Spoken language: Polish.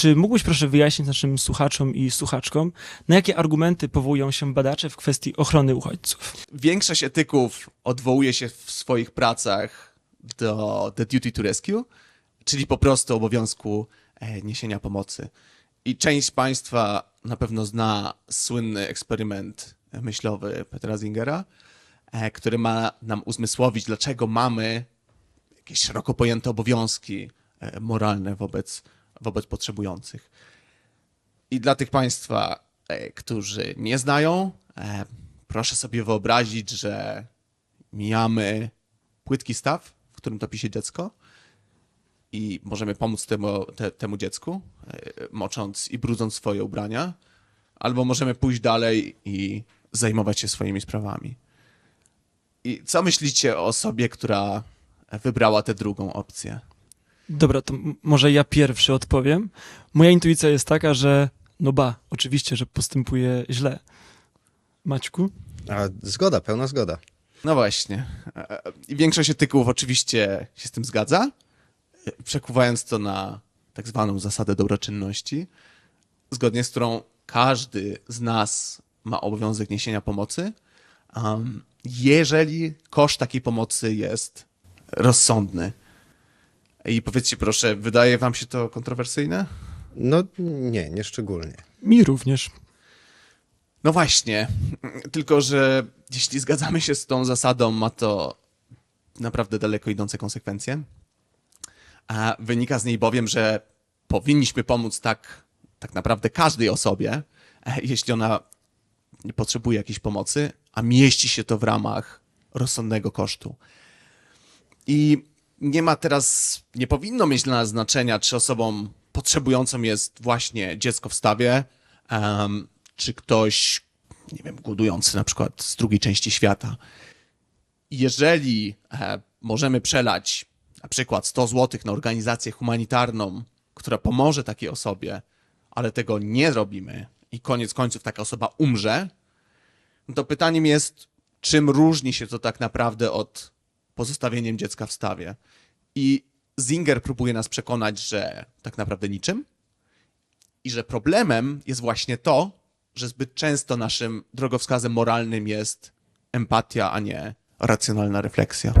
Czy mógłbyś proszę wyjaśnić naszym słuchaczom i słuchaczkom, na jakie argumenty powołują się badacze w kwestii ochrony uchodźców? Większość etyków odwołuje się w swoich pracach do The Duty to Rescue, czyli po prostu obowiązku e, niesienia pomocy. I część Państwa na pewno zna słynny eksperyment myślowy Petra Zingera, e, który ma nam uzmysłowić, dlaczego mamy jakieś szeroko pojęte obowiązki e, moralne wobec, wobec potrzebujących. I dla tych Państwa, e, którzy nie znają, e, proszę sobie wyobrazić, że mijamy płytki staw, w którym topi się dziecko i możemy pomóc temu, te, temu dziecku, e, mocząc i brudząc swoje ubrania, albo możemy pójść dalej i zajmować się swoimi sprawami. I co myślicie o osobie, która wybrała tę drugą opcję? Dobra, to może ja pierwszy odpowiem. Moja intuicja jest taka, że no ba, oczywiście, że postępuje źle. Maćku? A zgoda, pełna zgoda. No właśnie. E, I większość etyków oczywiście się z tym zgadza, e, przekuwając to na tak zwaną zasadę dobroczynności, zgodnie z którą każdy z nas ma obowiązek niesienia pomocy, um, jeżeli koszt takiej pomocy jest rozsądny. I powiedzcie proszę, wydaje wam się to kontrowersyjne? No nie, nie szczególnie. Mi również. No właśnie, tylko że jeśli zgadzamy się z tą zasadą, ma to naprawdę daleko idące konsekwencje. A wynika z niej bowiem, że powinniśmy pomóc tak, tak naprawdę każdej osobie, e, jeśli ona nie potrzebuje jakiejś pomocy, a mieści się to w ramach rozsądnego kosztu. I nie ma teraz, nie powinno mieć dla nas znaczenia, czy osobą potrzebującą jest właśnie dziecko w stawie, em, czy ktoś, nie wiem, głodujący na przykład z drugiej części świata. Jeżeli e, możemy przelać na przykład 100 zł na organizację humanitarną, która pomoże takiej osobie, ale tego nie robimy i koniec końców taka osoba umrze, to pytaniem jest, czym różni się to tak naprawdę od pozostawieniem dziecka w stawie. I Zinger próbuje nas przekonać, że tak naprawdę niczym i że problemem jest właśnie to, że zbyt często naszym drogowskazem moralnym jest empatia, a nie racjonalna refleksja.